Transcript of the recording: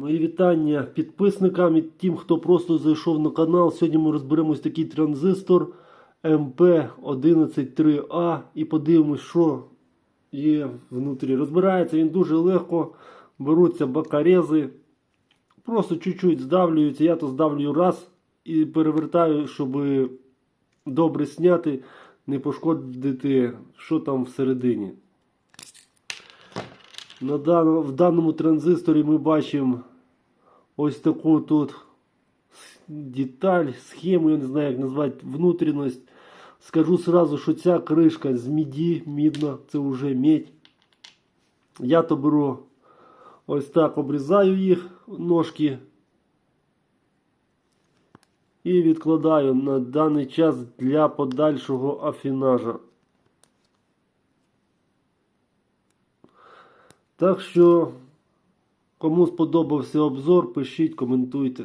Мої вітання підписникам і тим, хто просто зайшов на канал. Сьогодні ми розберемось такий транзистор MP113A і подивимось, що є внутрі. Розбирається він дуже легко. Беруться бакарези, просто чуть-чуть здавлюються. Я то здавлюю раз і перевертаю, щоб добре зняти, не пошкодити, що там всередині. На даному, в даному транзисторі ми бачимо ось таку тут деталь, схему, я не знаю, як назвати внутрішність. Скажу сразу, що ця кришка з міді, мідна, це вже медь. Я то беру ось так, обрізаю їх ножки і відкладаю на даний час для подальшого афінажа. Так що, кому сподобався обзор, пишіть, коментуйте.